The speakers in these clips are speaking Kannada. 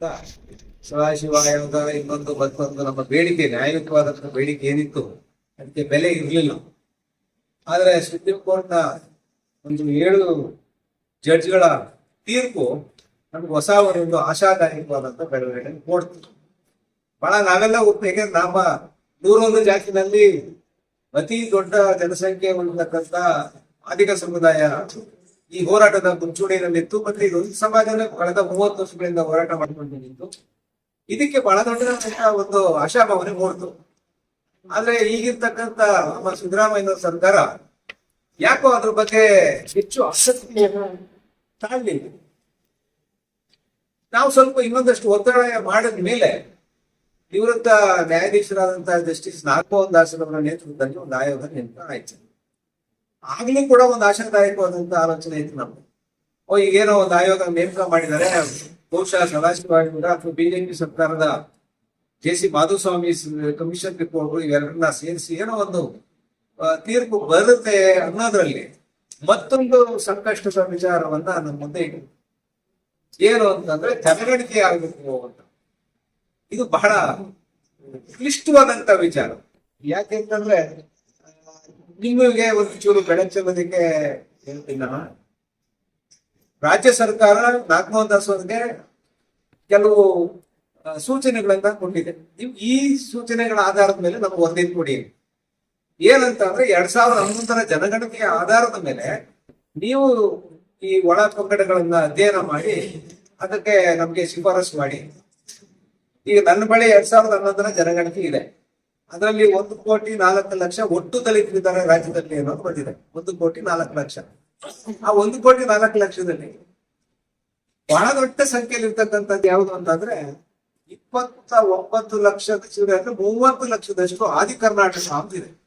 ಸದಾಶಿವ ಆಯೋಗ ಇನ್ನೊಂದು ಮತ್ತೊಂದು ನಮ್ಮ ಬೇಡಿಕೆ ನ್ಯಾಯಯುತವಾದಂತಹ ಬೇಡಿಕೆ ಏನಿತ್ತು, ಅದಕ್ಕೆ ಬೆಲೆ ಇರಲಿಲ್ಲ. ಆದ್ರೆ ಸುಪ್ರೀಂ ಕೋರ್ಟ್ನ ಒಂದು ಏಳು ಜಡ್ಜ್ಗಳ ತೀರ್ಪು ನಮ್ಗೆ ಹೊಸ ಒಂದು ಆಶಾದಾಯಕವಾದಂತ ಬೆಳವಣಿಗೆ ಕೊಡ್ತು ಬಹಳ ನಾವೆಲ್ಲ ಒಪ್ಪಿಗೆ ನಮ್ಮ ನೂರೊಂದು ಜಾತಿನಲ್ಲಿ ಅತಿ ದೊಡ್ಡ ಜನಸಂಖ್ಯೆ ಹೊಂದತಕ್ಕಂತ ಆದಿಕ ಸಮುದಾಯ ಈ ಹೋರಾಟದ ಮುಂಚೂಣಿಯಲ್ಲಿತ್ತು ಮತ್ತೆ ಇದೊಂದು ಸಮಾಜದ ಕಳೆದ ಮೂವತ್ತು ವರ್ಷಗಳಿಂದ ಹೋರಾಟ ಮಾಡಿಕೊಂಡು ಇದಕ್ಕೆ ಬಹಳ ದೊಡ್ಡ ಒಂದು ಆಶಾಭಾವನೆ ಮೂಡ್ತು. ಆದ್ರೆ ಈಗಿರ್ತಕ್ಕಂತ ನಮ್ಮ ಸಿದ್ದರಾಮಯ್ಯ ಸರ್ಕಾರ ಯಾಕೋ ಅದ್ರ ಬಗ್ಗೆ ಹೆಚ್ಚು ಆಸಕ್ತಿಯನ್ನು ತಾಳ್ಲಿಲ್ಲ. ನಾವು ಸ್ವಲ್ಪ ಇನ್ನೊಂದಷ್ಟು ಒತ್ತಡ ಮಾಡಿದ ಮೇಲೆ ನಿವೃತ್ತ ನ್ಯಾಯಾಧೀಶರಾದಂತಹ ಜಸ್ಟಿಸ್ ನಾಗಮೋಹನ್ ಅವರ ನೇತೃತ್ವದಲ್ಲಿ ಒಂದು ಆಯೋಗ ನಿರ್ಮಾಣ ಆಯ್ತು. ಆಗ್ಲೂ ಕೂಡ ಒಂದು ಆಶಾದಾಯಕವಾದಂತ ಆಲೋಚನೆ ಐತಿ ನಮ್ಗೆ ಓ, ಈಗೇನೋ ಒಂದು ಆಯೋಗ ನೇಮಕ ಮಾಡಿದ್ದಾರೆ. ಬಹುಶಃ ಸದಾಶಿವ ಆಯೋಗ ಅಥವಾ ಬಿಜೆಪಿ ಸರ್ಕಾರದ J C Madhuswamy commission report ಇವೆರಡನ್ನ ಸೇರಿಸಿ ಏನೋ ಒಂದು ತೀರ್ಪು ಬರುತ್ತೆ ಅನ್ನೋದ್ರಲ್ಲಿ ಮತ್ತೊಂದು ಸಂಕಷ್ಟದ ವಿಚಾರವನ್ನ ನಮ್ಮ ಮುಂದೆ ಏನು ಅಂತಂದ್ರೆ ಜನಗಣಿಕೆ ಆಗಬೇಕು ಅಂತ. ಇದು ಬಹಳ ಕ್ಲಿಷ್ಟವಾದಂತ ವಿಚಾರ. ಯಾಕೆಂತಂದ್ರೆ ನಿಮಗೆ ಒಂದು ಚೂರು ಹೇಳ್ತೀನಿ ನಾನು ರಾಜ್ಯ ಸರ್ಕಾರ ನಾಗಮೋಹನ್ ದಾಸ್ ಅವರಿಗೆ ಕೆಲವು ಸೂಚನೆಗಳನ್ನ ಕೊಟ್ಟಿದೆ. ನೀವು ಈ ಸೂಚನೆಗಳ ಆಧಾರದ ಮೇಲೆ ನಮ್ಗೆ ಒಂದೇನು ಕೊಡಿ. ಏನಂತ ಅಂದ್ರೆ ಎರಡ್ ಸಾವಿರದ ಹನ್ನೊಂದರ ಜನಗಣತಿಯ ಆಧಾರದ ಮೇಲೆ ನೀವು ಈ ಒಳ ಪಂಗಡಗಳನ್ನ ಅಧ್ಯಯನ ಮಾಡಿ, ಅದಕ್ಕೆ ನಮ್ಗೆ ಶಿಫಾರಸು ಮಾಡಿ. ಈಗ ನನ್ನ ಬಳಿ ಎರಡ್ ಸಾವಿರದ ಹನ್ನೊಂದರ ಜನಗಣತಿ ಇದೆ. ಅದರಲ್ಲಿ ಒಂದು ಕೋಟಿ ನಾಲ್ಕು ಲಕ್ಷ ಒಟ್ಟು ದಲಿತರಿದ್ದಾರೆ ರಾಜ್ಯದಲ್ಲಿ ಅನ್ನೋದು ಬಂದಿದೆ. ಒಂದು ಕೋಟಿ ನಾಲ್ಕು ಲಕ್ಷ. ಆ ಒಂದು ಕೋಟಿ ನಾಲ್ಕು ಲಕ್ಷದಲ್ಲಿ ಬಹಳ ದೊಡ್ಡ ಸಂಖ್ಯೆಯಲ್ಲಿ ಇರ್ತಕ್ಕಂಥದ್ದು ಯಾವುದು ಅಂತಂದ್ರೆ ಇಪ್ಪತ್ತ ಒಂಬತ್ತು ಲಕ್ಷದ ಅಂದ್ರೆ ಮೂವತ್ತು ಲಕ್ಷದಷ್ಟು ಆದಿ ಕರ್ನಾಟಕ ಅಂತಿದೆ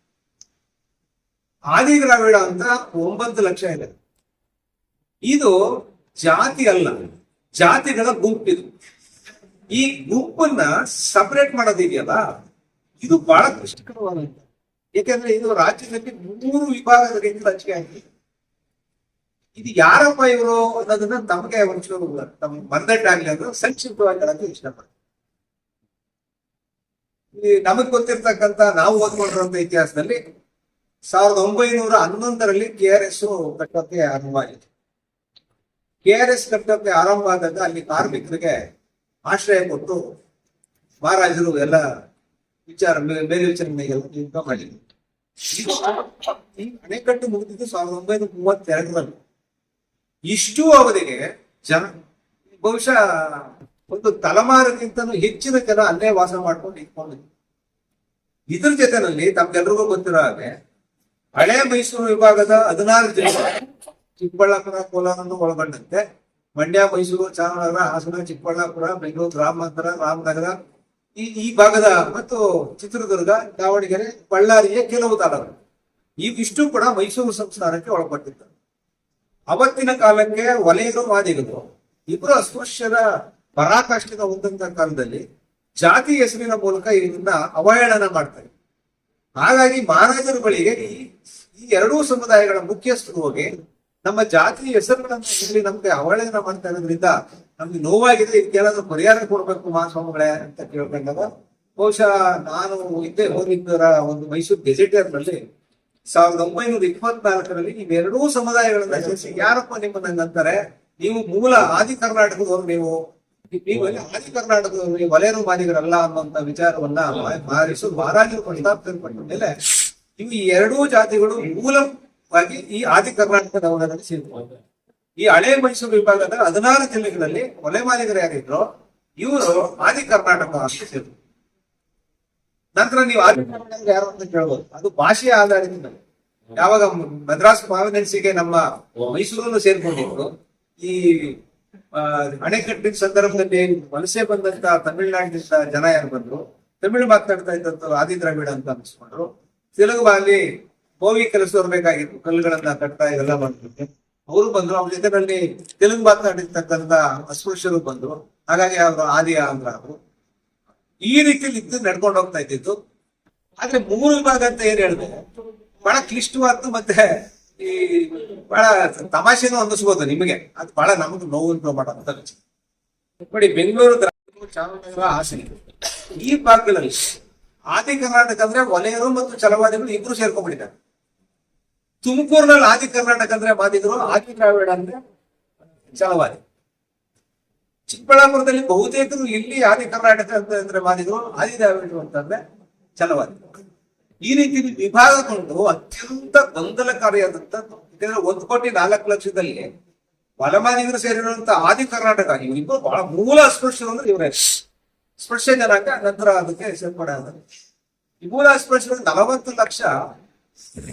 ಆದಿ ದ್ರಾವಿಡ ಅಂತ ಒಂಬತ್ತು ಲಕ್ಷ ಇದೆ. ಇದು ಜಾತಿ ಅಲ್ಲ. ಜಾತಿಗಳ ಗುಂಪಿದು. ಈ ಗುಂಪನ್ನ ಸಪರೇಟ್ ಮಾಡೋದಿದೆಯಲ್ಲ? ಇದು ಬಹಳ ಕಷ್ಟಕರವಾದಂತ. ಯಾಕಂದ್ರೆ ಇದು ರಾಜ್ಯದಲ್ಲಿ ಮೂರು ರೀತಿಯಲ್ಲಿ ಹಂಚಿಕೆ ಆಗಿದೆ. ಇದು ಯಾರಪ್ಪ ಇವರು ಅನ್ನೋದನ್ನ ತಮಗೆ ಒಂಚೂರು ತಮ್ಮ ಮನದಟ್ಟಾಗ್ಲಿ ಅಂದ್ರೆ ಸಂಕ್ಷಿಪ್ತವಾಗಿ ಹೇಳಕ್ಕೆ ಇಷ್ಟಪಡ್ತೀವಿ ನಮಗ್ ಗೊತ್ತಿರ್ತಕ್ಕಂತ ನಾವು ಓದ್ಕೊಂಡಿರುವಂತ ಇತಿಹಾಸದಲ್ಲಿ ಸಾವಿರದ ಒಂಬೈನೂರ ಹನ್ನೊಂದರಲ್ಲಿ ಕೆ ಆರ್ ಎಸ್ ಕಟ್ಟೋಕೆ ಆರಂಭ ಆಯಿತು ಕೆ ಆರ್ ಎಸ್ ಕಟ್ಟೋಕೆ ಆರಂಭ ಆದಾಗ ಅಲ್ಲಿ ಕಾರ್ಮಿಕರಿಗೆ ಆಶ್ರಯ ಕೊಟ್ಟು ಮಹಾರಾಜರು ಎಲ್ಲ ವಿಚಾರ ಮೇಲ್ವಿಚಾರಣೆಗೆಲ್ಲ ನೇಮಕ ಮಾಡಿದ್ರು ಈ ಅಣೆಕಟ್ಟು ಮುಗಿದಿದ್ದು ಸಾವಿರದ ಒಂಬೈನೂರ ಮೂವತ್ತೆರಡರಲ್ಲಿ. ಇಷ್ಟು ಅವಧಿಗೆ ಜನ, ಬಹುಶಃ ಒಂದು ತಲೆಮಾರಿಗಿಂತನೂ ಹೆಚ್ಚಿನ ಜನ ಅಲ್ಲೇ ವಾಸ ಮಾಡ್ಕೊಂಡು ಇಟ್ಕೊಂಡಿದ್ರು ಇದ್ರ ಜೊತೆನಲ್ಲಿ ತಮ್ಗೆಲ್ರಿಗೂ ಗೊತ್ತಿರೋ ಹಾಗೆ, ಹಳೆ ಮೈಸೂರು ವಿಭಾಗದ ಹದಿನಾರು ಜಿಲ್ಲೆ, ಚಿಕ್ಕಬಳ್ಳಾಪುರ, ಕೋಲಾರನ್ನು ಒಳಗೊಂಡಂತೆ, ಮಂಡ್ಯ, ಮೈಸೂರು, ಚಾಮರಾಜನಗರ, ಹಾಸನ, ಚಿಕ್ಕಬಳ್ಳಾಪುರ, ಬೆಂಗಳೂರು, ಗ್ರಾಮಾಂತರ, ರಾಮನಗರ ಈ ಈ ಭಾಗದ ಮತ್ತು ಚಿತ್ರದುರ್ಗ, ದಾವಣಗೆರೆ, ಬಳ್ಳಾರಿಯ ಕೆಲವು ತಾಲೂಕು. ಇವಿಷ್ಟು ಕೂಡ ಮೈಸೂರು ಸಂಸ್ಥಾನಕ್ಕೆ ಒಳಪಟ್ಟಿತ್ತು. ಅವತ್ತಿನ ಕಾಲಕ್ಕೆ ವಲಯರು ಮಾದಿಗರು ಇಬ್ಬರು ಅಸ್ಪೃಶ್ಯದ ಪರಾಕಾಷ್ಠಿತ ಹೊಂದಂತ ಕಾಲದಲ್ಲಿ ಜಾತಿ ಹೆಸರಿನ ಮೂಲಕ ಇದನ್ನ ಅವಹೇಳನ ಮಾಡ್ತಾರೆ. ಹಾಗಾಗಿ ಮಹಾರಾಜರ ಬಳಿಗೆ ಈ ಎರಡೂ ಸಮುದಾಯಗಳ ಮುಖ್ಯಸ್ಥರು ಹೋಗಿ ನಮ್ಮ ಜಾತಿ ಹೆಸರುಗಳನ್ನು ನಮ್ಗೆ ಅವಹೇಳನ ಮಾಡ್ತಾ ಇರೋದ್ರಿಂದ ನಮ್ಗೆ ನೋವಾಗಿದೆ ಇದಕ್ಕೆಲ್ಲ ಪರಿಹಾರ ಕೊಡ್ಬೇಕು ಮಹಾಸ್ವಾಮಿಗಳೇ ಅಂತ ಕೇಳ್ಕೊಂಡಾಗ ಬಹುಶಃ ನಾನು ಹಿಂದೆ ಹೋಗಿದ್ದರ ಒಂದು ಮೈಸೂರು ಗೆಜೆಟಿಯರ್ನಲ್ಲಿ ಸಾವಿರದ ಒಂಬೈನೂರ ಇಪ್ಪತ್ನಾಲ್ಕರಲ್ಲಿ ಇವೆರಡೂ ಸಮುದಾಯಗಳನ್ನ ಸೇರಿಸಿ ಯಾರಪ್ಪ ನಿಮ್ಮನ್ನ ಅಂತಾರೆ ನೀವು ಮೂಲ ಆದಿ ಕರ್ನಾಟಕದವರು ನೀವು. ನೀವು ಆದಿ ಕರ್ನಾಟಕದವರು, ನೀವು ವಲಯರು ಮಾದಿಗರಲ್ಲ ಅನ್ನುವಂತ ವಿಚಾರವನ್ನ ಮಾರಿಸು ಮಹಾರಾಜರು ಪ್ರಸ್ತಾಪ ಮೇಲೆ ನೀವು ಈ ಎರಡೂ ಜಾತಿಗಳು ಮೂಲವಾಗಿ ಈ ಆದಿ ಕರ್ನಾಟಕದವರಲ್ಲಿ ಸೇರಿಕೊಂಡಿವೆ ಈ ಹಳೆ ಮೈಸೂರು ವಿಭಾಗದ ಹದಿನಾರು ಜಿಲ್ಲೆಗಳಲ್ಲಿ ಕೊಲೆ ಮಾಲೀಕರು ಯಾರಿದ್ರು, ಇವರು ಆದಿ ಕರ್ನಾಟಕ ಅಂತ ಸೇರಿದ್ರು ನಂತರ ನೀವು ಆದಿ ಕರ್ನಾಟಕ ಯಾರು ಅಂತ ಕೇಳ್ಬೋದು. ಅದು ಭಾಷೆಯ ಆಧಾರದಿಂದ. ಯಾವಾಗ ಮದ್ರಾಸ್ ಪ್ರಾವಿನೆನ್ಸಿಗೆ ನಮ್ಮ ಮೈಸೂರನ್ನು ಸೇರ್ಕೊಂಡಿದ್ರು, ಈ ಅಣೆಕಟ್ಟಿನ ಸಂದರ್ಭದಲ್ಲಿ ವಲಸೆ ಬಂದಂತ ತಮಿಳುನಾಡಿನಿಂದ ಜನ ಯಾರು ಬಂದ್ರು, ತಮಿಳು ಮಾತಾಡ್ತಾ ಇದ್ದಂತ ಆದಿ ದ್ರಾವಿಡ ಅಂತ ಅನ್ಸ್ಕೊಂಡ್ರು. ತೆಲುಗು ಅಲ್ಲಿ ಹೋಗಿ ಕೆಲಸ ಬೇಕಾಗಿತ್ತು ಕಲ್ಲುಗಳನ್ನ ಕಟ್ತಾ ಇದೆಲ್ಲ ಮಾಡ್ತಿದ್ದೆ ಅವರು ಬಂದ್ರು. ಅವ್ರ ಜೊತೆಗಳಲ್ಲಿ ತೆಲುಗು ಮಾತನಾಡಿರ್ತಕ್ಕಂತ ಅಸ್ಪೃಶ್ಯರು ಬಂದ್ರು. ಹಾಗಾಗಿ ಅವರು ಆದಿ ಆಂಧ್ರ ಅವರು. ಈ ರೀತಿಯಲ್ಲಿ ಇದ್ದು ನಡ್ಕೊಂಡು ಹೋಗ್ತಾ ಇದ್ದಿತ್ತು ಆದ್ರೆ ಮೂರು ವಿಭಾಗ ಅಂತ ಏನ್ ಹೇಳಿದೆ ಬಹಳ ಕ್ಲಿಷ್ಟವಾದ್ದು ಮತ್ತೆ ಈ ಬಹಳ ತಮಾಷೆನೂ ಅನ್ನಿಸ್ಬೋದು ನಿಮಗೆ. ಅದು ಬಹಳ ನಮಗೆ ನೋವು ಮಾಡೋಂಥ ವಿಚಾರ ನೋಡಿ, ಬೆಂಗಳೂರು ಗ್ರಾ- ಚಾಮರಾಜನಗರ ಹಾಸನ ಈ ಭಾಗಗಳಲ್ಲಿ ಆದಿ ಕರ್ನಾಟಕ ಅಂದ್ರೆ ವಲಯರು ಮತ್ತು ಛಲವಾದಿಗಳು ಇಬ್ರು ಸೇರ್ಕೊಂಡ್ಬಿಟ್ಟಿದ್ದಾರೆ. ತುಮಕೂರಿನಲ್ಲಿ ಆದಿ ಕರ್ನಾಟಕ ಅಂದ್ರೆ ಬಾಧಿತರು ಆದಿ ದ್ರಾವಿಡ ಅಂದ್ರೆ ಛಲವಾದಿ ಚಿಕ್ಕಬಳ್ಳಾಪುರದಲ್ಲಿ ಬಹುತೇಕರು ಇಲ್ಲಿ ಆದಿ ಕರ್ನಾಟಕ ಅಂದ್ರೆ ಬಾಧಿತರು ಆದಿ ದ್ರಾವಿಡರು ಅಂತಂದ್ರೆ ಛಲವಾದಿ ಈ ರೀತಿ ವಿಭಾಗಗೊಂಡು ಅತ್ಯಂತ ಗೊಂದಲಕಾರಿಯಾದಂತ, ಯಾಕಂದ್ರೆ ಒಂದು ಕೋಟಿ ನಾಲ್ಕು ಲಕ್ಷದಲ್ಲಿ ಬಲಮಾದಿಗರು ಸೇರಿರುವಂತ ಆದಿ ಕರ್ನಾಟಕ ಇವರಿಬ್ಬರು ಬಹಳ ಮೂಲ ಅಸ್ಪೃಶ್ಯರು ಅಂದ್ರೆ ಇವರೇ. ಸ್ಪೃಶ್ಯ ಜನಾಂಗ ನಂತರ ಅದಕ್ಕೆ ಸೇರ್ಪಡೆ ಆದ ಈ ಮೂಲ ಅಸ್ಪೃಶ್ಯರು ನಲವತ್ತು ಲಕ್ಷ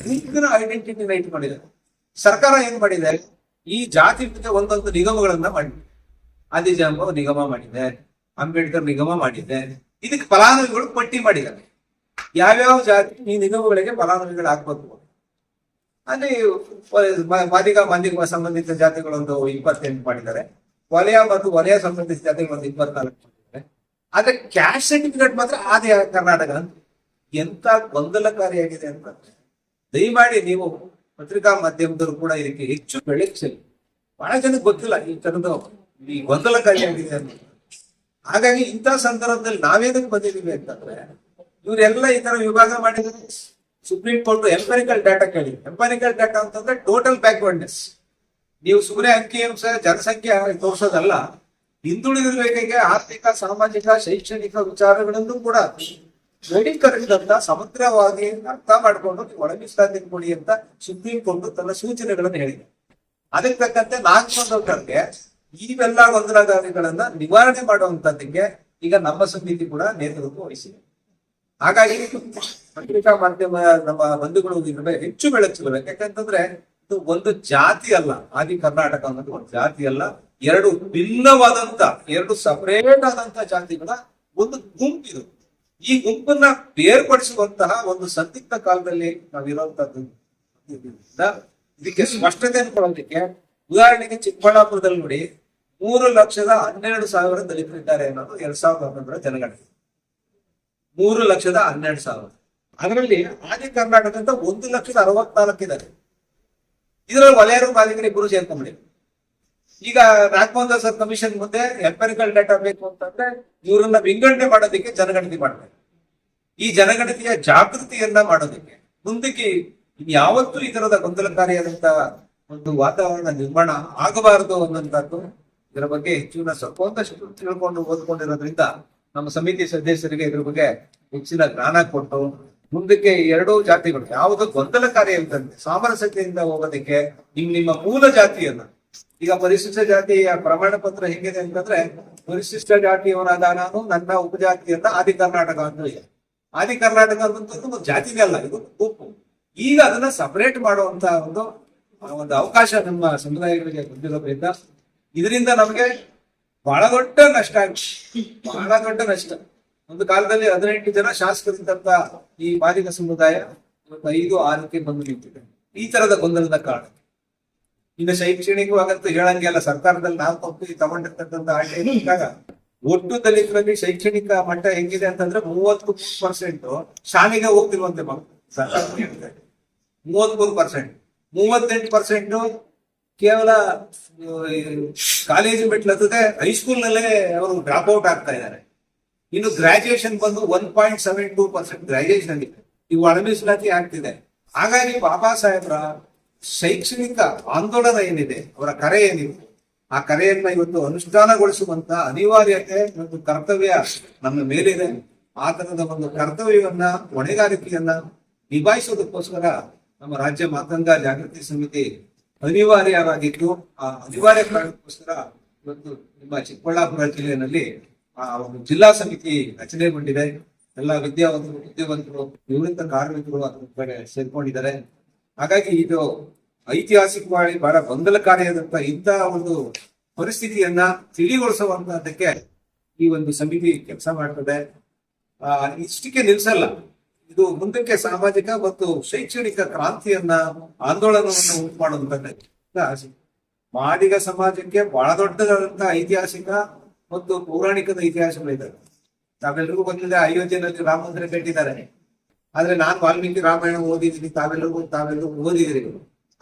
ಗುಂಪಿನ ಐಡೆಂಟಿಟಿನ ಇಟ್ಕೊಂಡಿದ್ದಾರೆ ಸರ್ಕಾರ ಏನ್ ಮಾಡಿದೆ? ಈ ಜಾತಿ ಜೊತೆ ಒಂದೊಂದು ನಿಗಮಗಳನ್ನ ಮಾಡಿದೆ. ಆದಿಜಾಂಬ ನಿಗಮ ಮಾಡಿದೆ. ಅಂಬೇಡ್ಕರ್ ನಿಗಮ ಮಾಡಿದೆ. ಇದಕ್ಕೆ ಫಲಾನುಭವಿಗಳು ಪಟ್ಟಿ ಮಾಡಿದ್ದಾರೆ. ಯಾವ್ಯಾವ ಜಾತಿ ಈ ನಿಗಮಗಳಿಗೆ ಫಲಾನುಭವಿಗಳು ಹಾಕ್ಬೇಕು ಅಲ್ಲಿ ಮಾದಿಗ, ಮಂದಿಗ ಸಂಬಂಧಿತ ಜಾತಿಗಳೊಂದು ಇಪ್ಪತ್ತೆಂಟು ಮಾಡಿದ್ದಾರೆ. ವಲಯ ಮತ್ತು ವಲಯ ಸಂಬಂಧಿತ ಜಾತಿಗಳು ಒಂದು ಇಪ್ಪತ್ನಾಲ್ಕು ಮಾಡಿದ್ದಾರೆ. ಆದ್ರೆ ಕ್ಯಾಶ್ ಸರ್ಟಿಫಿಕೇಟ್ ಮಾತ್ರ ಆದೇ ಕರ್ನಾಟಕ ಅಂತ ಎಂತ ಗೊಂದಲಕಾರಿಯಾಗಿದೆ ಅಂತ. ದಯಮಾಡಿ ನೀವು ಪತ್ರಿಕಾ ಮಾಧ್ಯಮದವರು ಕೂಡ ಇದಕ್ಕೆ ಹೆಚ್ಚು ಬೆಳಕಿಸಲಿ ಬಹಳ ಜನಕ್ಕೆ ಗೊತ್ತಿಲ್ಲ ಈ ತರದ ಈ ಗೊಂದಲಕಾರಿಯಾಗಿದೆ ಅಂತ. ಹಾಗಾಗಿ ಇಂಥ ಸಂದರ್ಭದಲ್ಲಿ ನಾವೇನಕ್ಕೆ ಬಂದಿದ್ದೀವಿ ಅಂತಂದ್ರೆ, ಇವರೆಲ್ಲ ಈ ತರ ವಿಭಾಗ ಮಾಡಿದ್ರೆ ಸುಪ್ರೀಂ ಕೋರ್ಟ್ ಎಂಪರಿಕಲ್ ಡಾಟಾ ಕೇಳಿ. ಎಂಪರಿಕಲ್ ಡಾಟಾ ಅಂತಂದ್ರೆ ಟೋಟಲ್ ಬ್ಯಾಕ್ವರ್ಡ್ನೆಸ್ ನೀವು ಸುಮ್ಮನೆ ಅಂಕಿಅಂಶ ಜನಸಂಖ್ಯೆ ತೋರಿಸೋದಲ್ಲ, ಹಿಂದುಳಿದಿರಬೇಕಾಗಿ ಆರ್ಥಿಕ, ಸಾಮಾಜಿಕ, ಶೈಕ್ಷಣಿಕ ವಿಚಾರಗಳನ್ನು ಕೂಡ ದೃಢೀಕರಿಸಿದಂತ ಸಮಗ್ರವಾಗಿ ಅರ್ಥ ಮಾಡಿಕೊಂಡು ಒಳಗಿಸ್ತಾ ತಿಳ್ಕೊಳ್ಳಿ ಅಂತ ಸುಪ್ರೀಂ ಕೋರ್ಟ್ ತನ್ನ ಸೂಚನೆಗಳನ್ನು ಹೇಳಿದೆ. ಅದಕ್ಕೆ ತಕ್ಕಂತೆ ನಾಗಮಂಡಲಕ್ಕೆ ಇವೆಲ್ಲ ಗೊಂದಲಗಾರಿಗಳನ್ನ ನಿವಾರಣೆ ಮಾಡುವಂತದ್ದಕ್ಕೆ ಈಗ ನಮ್ಮ ಸಮಿತಿ ಕೂಡ ನೇತೃತ್ವ ವಹಿಸಿದೆ. ಹಾಗಾಗಿ ಪತ್ರಿಕಾ ಮಾಧ್ಯಮ ನಮ್ಮ ಬಂಧುಗಳು ಇದ್ರ ಮೇಲೆ ಹೆಚ್ಚು ಬೆಳಕಿಸಬೇಕು ಯಾಕಂತಂದ್ರೆ ಇದು ಒಂದು ಜಾತಿ ಅಲ್ಲ. ಆದಿ ಕರ್ನಾಟಕ ಅನ್ನೋದು ಒಂದು ಜಾತಿ ಅಲ್ಲ. ಎರಡು ಭಿನ್ನವಾದಂತ, ಎರಡು ಸಪರೇಟ್ ಆದಂತ ಜಾತಿಗಳ ಒಂದು ಗುಂಪಿದು. ಈ ಗುಂಪನ್ನ ಬೇರ್ಪಡಿಸುವಂತಹ ಒಂದು ಸಂದಿಗ್ಧ ಕಾಲದಲ್ಲಿ ನಾವಿರುವಂತದ್ದು. ಇದಕ್ಕೆ ಸ್ಪಷ್ಟತೆ ಕೊಡೋದಕ್ಕೆ ಉದಾಹರಣೆಗೆ ಚಿಕ್ಕಬಳ್ಳಾಪುರದಲ್ಲಿ ನೋಡಿ, ಮೂರು ಲಕ್ಷದ ಹನ್ನೆರಡು ಸಾವಿರ ದಲಿತರಿದ್ದಾರೆ ಅನ್ನೋದು ಎರಡ್ ಸಾವಿರದ ಹನ್ನೊಂದರ ಜನಗಣತಿ. ಮೂರು ಲಕ್ಷದ ಹನ್ನೆರಡು ಸಾವಿರ. ಅದರಲ್ಲಿ ಆದಿ ಕರ್ನಾಟಕದಿಂದ ಒಂದು ಲಕ್ಷದ ಅರವತ್ನಾಲ್ಕು ಇದ್ದಾರೆ. ಇದರಲ್ಲಿ ವಲಯರು ಮಾಲಿಕರು ಇಬ್ಬರು ಸೇರ್ಕೊಂಡ್ಬಿಡಿ ಈಗ ರಾಘವೇಂದ್ರ ಸರ್ ಕಮಿಷನ್ ಮುಂದೆ ಎಂಪರಿಕಲ್ ಡೇಟಾ ಬೇಕು ಅಂತಂದ್ರೆ ಇವರನ್ನ ವಿಂಗಡಣೆ ಮಾಡೋದಕ್ಕೆ ಜನಗಣತಿ ಮಾಡಬೇಕು ಈ ಜನಗಣತಿಯ ಜಾಗೃತಿಯನ್ನ ಮಾಡೋದಕ್ಕೆ ಮುಂದಕ್ಕೆ ಯಾವತ್ತೂ ಈ ತರದ ಗೊಂದಲಕಾರಿಯಾದಂತ ಒಂದು ವಾತಾವರಣ ನಿರ್ಮಾಣ ಆಗಬಾರದು ಅನ್ನೋಂಥದ್ದು ಇದರ ಬಗ್ಗೆ ಹೆಚ್ಚಿನ ಸ್ವಲ್ಪ ಒಂದಷ್ಟು ತಿಳ್ಕೊಂಡು ಓದ್ಕೊಂಡಿರೋದ್ರಿಂದ ನಮ್ಮ ಸಮಿತಿ ಸದಸ್ಯರಿಗೆ ಇದ್ರ ಬಗ್ಗೆ ಹೆಚ್ಚಿನ ಜ್ಞಾನ ಕೊಟ್ಟು ಮುಂದಕ್ಕೆ ಎರಡೂ ಜಾತಿಗಳು ಯಾವುದು ಗೊಂದಲಕಾರಿ ಅಂತಂದ್ರೆ ಸಾಮರಸ್ಯತೆಯಿಂದ ಹೋಗೋದಕ್ಕೆ ನಿಮ್ ನಿಮ್ಮ ಮೂಲ ಜಾತಿಯನ್ನ ಈಗ ಪರಿಶಿಷ್ಟ ಜಾತಿಯ ಪ್ರಮಾಣ ಪತ್ರ ಹೇಗಿದೆ ಅಂತಂದ್ರೆ, ಪರಿಶಿಷ್ಟ ಜಾತಿಯವನಾದ ನಾನು, ನನ್ನ ಉಪಜಾತಿಯನ್ನ ಆದಿ ಕರ್ನಾಟಕ ಅಂತ ಇದೆ ಆದಿ ಕರ್ನಾಟಕ ಅಂತಂದ್ರೆ ಒಂದು ಜಾತಿನೇ ಅಲ್ಲ, ಇದು ಗುಂಪು ಈಗ ಅದನ್ನ ಸಪರೇಟ್ ಮಾಡುವಂತ ಒಂದು ಒಂದು ಅವಕಾಶ ನಮ್ಮ ಸಮುದಾಯಗಳಿಗೆ ಬಂದಿರೋದ್ರಿಂದ, ಇದರಿಂದ ನಮಗೆ ಬಹಳ ದೊಡ್ಡ ನಷ್ಟ ಬಹಳ ದೊಡ್ಡ ನಷ್ಟ. ಒಂದು ಕಾಲದಲ್ಲಿ ಹದಿನೆಂಟು ಜನ ಶಾಸಕರಿದ್ದಂತ ಈ ಮಾದಿಗ ಸಮುದಾಯ ಐದು, ಆರಕ್ಕೆ ಬಂದು ನಿಂತಿದೆ. ಈ ತರದ ಗೊಂದಲದ ಕಾರಣ. ಇನ್ನು ಶೈಕ್ಷಣಿಕವಾಗಂತೂ ಹೇಳಂಗಿಲ್ಲ ಸರ್ಕಾರದಲ್ಲಿ ನಾವು ತಪ್ಪು ತಗೊಂಡಿರ್ತಕ್ಕಂಥ ಆಟ ಇದ್ದಾಗ ಒಟ್ಟು ದಲಿತರಲ್ಲಿ ಶೈಕ್ಷಣಿಕ ಮಟ್ಟ ಹೆಂಗಿದೆ ಅಂತಂದ್ರೆ ಮೂವತ್ತು ಪರ್ಸೆಂಟ್ ಶಾಲೆಗೆ ಹೋಗ್ತಿರುವಂತೆ ಮಕ್ಕಳು ಸರ್ಕಾರ. ಮೂವತ್ಮೂರು ಪರ್ಸೆಂಟ್ ಮೂವತ್ತೆಂಟು ಪರ್ಸೆಂಟ್ ಕೇವಲ ಕಾಲೇಜು ಬಿಟ್ಲತ್ತದೆ ಹೈಸ್ಕೂಲ್ ನಲ್ಲೇ ಅವರು ಡ್ರಾಪ್ ಔಟ್ ಆಗ್ತಾ ಇದ್ದಾರೆ. ಇನ್ನು ಗ್ರಾಜುಯೇಷನ್ ಬಂದು one point seven two percent graduation ಆಗಿದೆ. ಇವು ಒಳ ಮೀಸಲಾತಿ ಆಗ್ತಿದೆ. ಹಾಗಾಗಿ ಬಾಬಾ ಸಾಹೇಬ್ರ ಶೈಕ್ಷಣಿಕ ಆಂದೋಲನ ಏನಿದೆ, ಅವರ ಕರೆ ಏನಿದೆ, ಆ ಕರೆಯನ್ನ ಇವತ್ತು ಅನುಷ್ಠಾನಗೊಳಿಸುವಂತ ಅನಿವಾರ್ಯತೆ ಮತ್ತು ಕರ್ತವ್ಯ ನಮ್ಮ ಮೇಲಿದೆ. ಆ ತರದ ಒಂದು ಕರ್ತವ್ಯವನ್ನ, ಹೊಣೆಗಾರಿಕೆಯನ್ನ ನಿಭಾಯಿಸೋದಕ್ಕೋಸ್ಕರ ನಮ್ಮ ರಾಜ್ಯ ಮಾತಂಗ ಜಾಗೃತಿ ಸಮಿತಿ ಅನಿವಾರ್ಯವಾಗಿದ್ದು, ಆ ಅನಿವಾರ್ಯ ಕಾರಣಕ್ಕೋಸ್ಕರ ಇವತ್ತು ನಿಮ್ಮ ಚಿಕ್ಕಬಳ್ಳಾಪುರ ಜಿಲ್ಲೆಯಲ್ಲಿ ಆ ಒಂದು ಜಿಲ್ಲಾ ಸಮಿತಿ ರಚನೆಗೊಂಡಿದೆ ಎಲ್ಲ ವಿದ್ಯಾವಂತರು, ಬುದ್ಧಿವಂತರು, ನಿವೃತ್ತ ಕಾರ್ಮಿಕರು ಅದರ ಕಡೆ ಸೇರ್ಕೊಂಡಿದ್ದಾರೆ. ಹಾಗಾಗಿ ಇದು ಐತಿಹಾಸಿಕವಾಗಿ ಬಹಳ ಗೊಂದಲಕಾರಿಯಾದಂತಹ ಇಂತಹ ಒಂದು ಪರಿಸ್ಥಿತಿಯನ್ನ ತಿಳಿಗೊಳಿಸುವಂತಹದಕ್ಕೆ ಈ ಒಂದು ಸಮಿತಿ ಕೆಲಸ ಮಾಡ್ತದೆ. ಆ ಇಷ್ಟಕ್ಕೆ ನಿಲ್ಸಲ್ಲ. ಇದು ಮುಂದಕ್ಕೆ ಸಾಮಾಜಿಕ ಮತ್ತು ಶೈಕ್ಷಣಿಕ ಕ್ರಾಂತಿಯನ್ನ ಆಂದೋಲನವನ್ನು ಉಂಟು ಮಾಡುವಂತದ್ದು ಮಾದಿಗ ಸಮಾಜಕ್ಕೆ ಬಹಳ ದೊಡ್ಡದಾದಂತಹ ಐತಿಹಾಸಿಕ ಮತ್ತು ಪೌರಾಣಿಕದ ಇತಿಹಾಸಗಳಿದ್ದಾವೆ. ತಾವೆಲ್ಲರಿಗೂ ಬಂದಿದೆ ಅಯೋಧ್ಯೆಯಲ್ಲಿ ರಾಮ ಮಂದಿರ ಕಟ್ಟಿದ್ದಾರೆ. ಆದ್ರೆ ನಾನು ವಾಲ್ಮೀಕಿ ರಾಮಾಯಣ ಓದಿದ್ದೀನಿ ತಾವೆಲ್ಲರಿಗೂ ತಾವೆಲ್ಲರೂ ಓದಿದಿರಿ.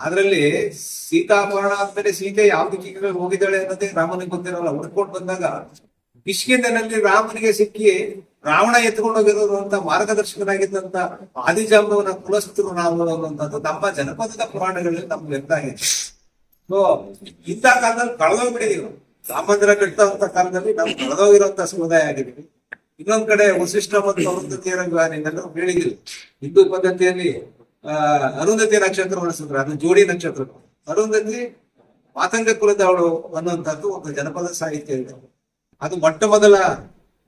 ಅದರಲ್ಲಿ ಸೀತಾಪಹರಣ ಅಂದ್ರೆ ಸೀತೆ ಯಾವ ದಿಕ್ಕಿಗೆ ಹೋಗಿದ್ದಾಳೆ ಅನ್ನೋದೇ ರಾಮನಿಗೆ ಗೊತ್ತಿರಲ್ಲ. ಹುಡ್ಕೊಂಡು ಬಂದಾಗ ಕಿಷ್ಕಿಂದನಲ್ಲಿ ರಾಮನಿಗೆ ಸಿಕ್ಕಿ ರಾವಣ ಎತ್ಕೊಂಡು ಹೋಗಿರುವಂತಹ ಅಂತ ಮಾರ್ಗದರ್ಶಕನಾಗಿದ್ದಂತ ಆದಿಜಾಂಬವನ ಕುಲಸ್ಥರು ನಾವು ಅನ್ನುವಂಥದ್ದು ನಮ್ಮ ಜನಪದದ ಪುರಾಣಗಳಲ್ಲಿ ನಮ್ಗೆ ವ್ಯಕ್ತ ಆಗಿದೆ ಸೊ ಇಂಥ ಕಾಲದಲ್ಲಿ ಕಳೆದೋಗ್ಬಿಟ್ಟಿದೀವಿ. ರಾಮ ಮಂದಿರ ಕಟ್ಟುವಂತ ಕಾಲದಲ್ಲಿ ನಾವು ಕಳೆದೋಗಿರುವಂತ ಸಮುದಾಯ ಆಗಿದ್ದೀವಿ. ಇನ್ನೊಂದ್ ಕಡೆ ವಸಿಷ್ಠ ಮತ್ತು ಅರುಂಧತಿ ನೀವೆಲ್ಲರೂ ಹೇಳಿದಿರಿ. ಹಿಂದೂ ಪದ್ಧತಿಯಲ್ಲಿ, ಆ, ಅರುಂಧತಿ ನಕ್ಷತ್ರ ಬಳಸಿದ್ರು ಅದು ಜೋಡಿ ನಕ್ಷತ್ರ. ಅರುಂಧತಿ ಪಾತಂಗ ಕುಲದವಳು ಅನ್ನುವಂಥದ್ದು ಒಂದು ಜನಪದ ಸಾಹಿತ್ಯ ಇದೆ. ಅದು ಮೊಟ್ಟ ಮೊದಲ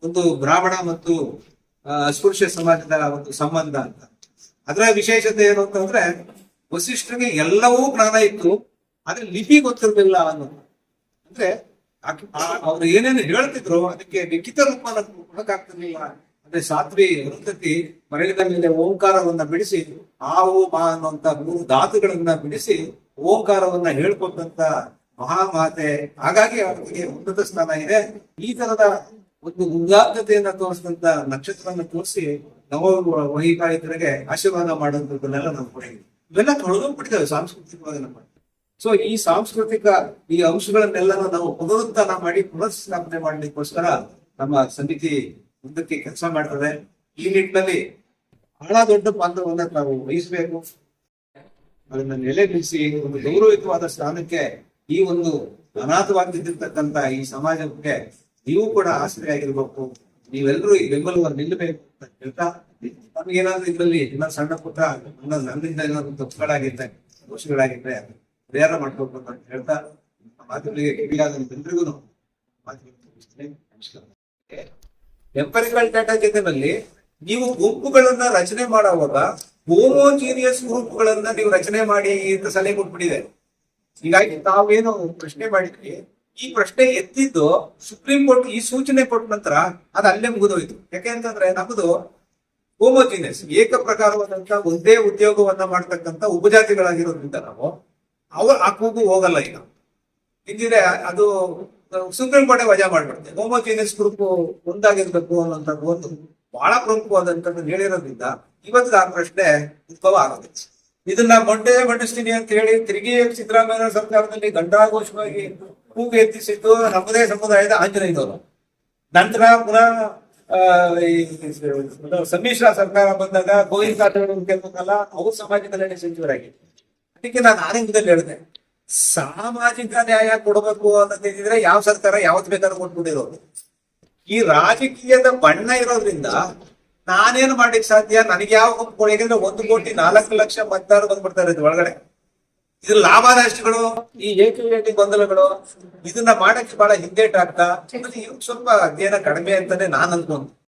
ಒಂದು ಬ್ರಾಹ್ಮಣ ಮತ್ತು ಅಸ್ಪೃಶ್ಯ ಸಮಾಜದ ಒಂದು ಸಂಬಂಧ ಅಂತ. ಅದರ ವಿಶೇಷತೆ ಏನು ಅಂತಂದ್ರೆ ವಸಿಷ್ಠನಿಗೆ ಎಲ್ಲವೂ ಜ್ಞಾನ ಇತ್ತು, ಆದ್ರೆ ಲಿಪಿ ಗೊತ್ತಿರಲಿಲ್ಲ ಅನ್ನೋದು. ಅಂದ್ರೆ ಅವ್ರು ಏನೇನು ಹೇಳ್ತಿದ್ರು, ಅದಕ್ಕೆ ಲಿಖಿತ ರೂಪನ ಕೊಡಕ್ಕಾಗ್ತಿರ್ಲಿಲ್ಲ ಅಂದ್ರೆ ಸಾತ್ವಿ ಅರುಂಧತಿ ಮರಳಿದ ಮೇಲೆ ಓಂಕಾರವನ್ನ ಬಿಡಿಸಿ ಆವು ಮಾ ಅನ್ನುವಂತ ಮೂರು ಧಾತುಗಳನ್ನ ಬಿಡಿಸಿ ಓಂಕಾರವನ್ನ ಹೇಳ್ಕೊಟ್ಟಂತ ಮಹಾಮಾತೆ. ಹಾಗಾಗಿ ಅವರಿಗೆ ಉನ್ನತ ಸ್ಥಾನ ಇದೆ. ಈ ತರದ ಒಂದು ಉದಾತ್ತತೆಯನ್ನ ತೋರಿಸಿದಂತ ನಕ್ಷತ್ರವನ್ನು ತೋರಿಸಿ ನವ ವಹಿಕಾಯಿತರಿಗೆ ಆಶೀರ್ವಾದ ಮಾಡುವಂಥದ್ದನ್ನೆಲ್ಲ ನಾವು ಕೊಡಿದ್ವಿ ಇವೆಲ್ಲ ತೊಳೆದೋಗ್ಬಿಟ್ಟಿದ್ದಾವೆ ಸಾಂಸ್ಕೃತಿಕವಾಗಿ ನಮ್ಮ ಸೊ ಈ ಸಾಂಸ್ಕೃತಿಕ, ಈ ಅಂಶಗಳನ್ನೆಲ್ಲ ನಾವು ಪುನರುತ್ಥಾನ ಮಾಡಿ ಪುನರ್ಸ್ಥಾಪನೆ ಮಾಡಲಿಕ್ಕೋಸ್ಕರ ನಮ್ಮ ಸಮಿತಿ ಮುಂದಕ್ಕೆ ಕೆಲಸ ಮಾಡ್ತದೆ. ಈ ನಿಟ್ಟಿನಲ್ಲಿ ಬಹಳ ದೊಡ್ಡ ಪಾತ್ರವನ್ನ ನಾವು ವಹಿಸಬೇಕು. ಅದನ್ನ ನೆಲೆ ನಿಲ್ಲಿಸಿ ಒಂದು ಗೌರವಯುತವಾದ ಸ್ಥಾನಕ್ಕೆ ಈ ಒಂದು ಅನಾಥವಾಗಿದ್ದಿರ್ತಕ್ಕಂತ ಈ ಸಮಾಜಕ್ಕೆ ನೀವು ಕೂಡ ಆಶ್ರಯ ಆಗಿರ್ಬೇಕು ನೀವೆಲ್ಲರೂ ಈ ಬೆಂಬಲವನ್ನು ನಿಲ್ಲಬೇಕು ಅಂತ ಹೇಳ್ತಾ, ನಮಗೇನಾದ್ರೂ ಇದರಲ್ಲಿ ಇನ್ನ ಸಣ್ಣ ಪುಟ್ಟ ನನ್ನ ನನ್ನಿಂದ ಏನಾದ್ರು ತಪ್ಪುಗಳಾಗಿದ್ದರೆ ದೋಷಗಳಾಗಿದ್ರೆ ಪರಿಹಾರ ಮಾಡ್ಕೋಬೇಕು ಅಂತ ಹೇಳ್ತಾ ಮಾತುಗಳಿಗೆ ಕಿವಿಯಾದ ಎಲ್ರಿಗೂ ಮಾತುಗಳು ನಮಸ್ಕಾರ. ಎಂಪರಿಕಲ್ ಡಾಟಾ ಜೊತೆನಲ್ಲಿ ನೀವು ಗುಂಪುಗಳನ್ನ ರಚನೆ ಮಾಡುವಾಗ ಹೋಮೋಜೀನಿಯಸ್ ಗ್ರೂಪ್ಗಳನ್ನ ನೀವು ರಚನೆ ಮಾಡಿ ಅಂತ ಸಲಹೆ ಕೊಟ್ಬಿಟ್ಟಿದೆ. ಹೀಗಾಗಿ ತಾವೇನು ಪ್ರಶ್ನೆ ಮಾಡಿದ್ವಿ ಈ ಪ್ರಶ್ನೆ ಎತ್ತಿದ್ದು ಸುಪ್ರೀಂ ಕೋರ್ಟ್ ಈ ಸೂಚನೆ ಕೊಟ್ಟ ನಂತರ ಅದು ಅಲ್ಲೇ ಮುಗಿದೋಯ್ತು. ಯಾಕೆಂತಂದ್ರೆ ನಮ್ದು ಹೋಮೋಜಿನಿಯಸ್ ಏಕ ಪ್ರಕಾರವಾದಂತಹ ಒಂದೇ ಉದ್ಯೋಗವನ್ನ ಮಾಡ್ತಕ್ಕಂಥ ಉಪಜಾತಿಗಳಾಗಿರೋದ್ರಿಂದ ನಾವು ಅವ್ರ ಆ ಕೂಗು ಹೋಗಲ್ಲ ಈಗ. ಹಿಂದಿದೆ ಅದು ಸುಪ್ರೀಂ ಕೋರ್ಟ್ ವಜಾ ಮಾಡ್ಬಿಡುತ್ತೆ. ಹೋಮೋಜಿನಿಯಸ್ ಗ್ರೂಪ್ ಒಂದಾಗಿರ್ಬೇಕು ಅನ್ನೋಂಥದ್ದು ಒಂದು ಬಹಳ ಪ್ರಮುಖವಾದಂತದ್ದು ಹೇಳಿರೋದ್ರಿಂದ ಇವತ್ತು ಆ ಪ್ರಶ್ನೆ ಉದ್ಭವ ಆಗುತ್ತೆ ಇದನ್ನ ಮೊಂಡೆ ಮಂಡಿಸ್ತೀನಿ ಅಂತ ಹೇಳಿ ತಿರುಗಿ ಸಿದ್ದರಾಮಯ್ಯ ಸರ್ಕಾರದಲ್ಲಿ ಗಂಡಾಘೋಷವಾಗಿ ಕೂಗು ಎತ್ತಿಸಿದ್ದು ನಮ್ಮದೇ ಸಮುದಾಯದ ಆಂಜನೇಯದವರು ನಂತರ ಪುನಃ ಸಮ್ಮಿಶ್ರ ಸರ್ಕಾರ ಬಂದಾಗ ಗೋವಿಂದ ಕಾರಜೋಳ ಅವರು ಸಮಾಜ ಕಲ್ಯಾಣ ಸಚಿವರಾಗಿದ್ರು ಅದಕ್ಕೆ ನಾನು ಆರಂಭದಲ್ಲಿ ಹೇಳಿದೆ, ಸಾಮಾಜಿಕ ನ್ಯಾಯ ಕೊಡಬೇಕು ಅನ್ನೋದಿದ್ರೆ ಯಾವ ಸರ್ಕಾರ ಯಾವತ್ ಬೇಕಾದ್ರೂ ಕೊಟ್ಬಿಟ್ಟಿರೋದು. ಈ ರಾಜಕೀಯದ ಬಣ್ಣ ಇರೋದ್ರಿಂದ ನಾನೇನು ಮಾಡ್ಲಿಕ್ಕೆ ಸಾಧ್ಯ? ನನಗೆ ಯಾವ ಹಕ್ಕು ಯಾಕಂದ್ರೆ ಒಂದು ಕೋಟಿ ನಾಲ್ಕು ಲಕ್ಷ ಮತದಾರರು ಬಂದ್ಬಿಡ್ತಾರೆ ಇದು ಒಳಗಡೆ. ಇದು ಲಾಭ ನಷ್ಟಗಳು ಈ ಏಕೀಕರಣ ಗೊಂದಲಗಳು, ಇದನ್ನ ಮಾಡಕ್ಕೆ ಬಹಳ ಹಿಂದೇಟ್ ಆಗ್ತಾ ಇವ್ರಿಗೆ ಸ್ವಲ್ಪ ಅಧ್ಯಯನ ಕಡಿಮೆ ಅಂತಾನೆ ನಾನು ಅನ್ಕೊಂಡು.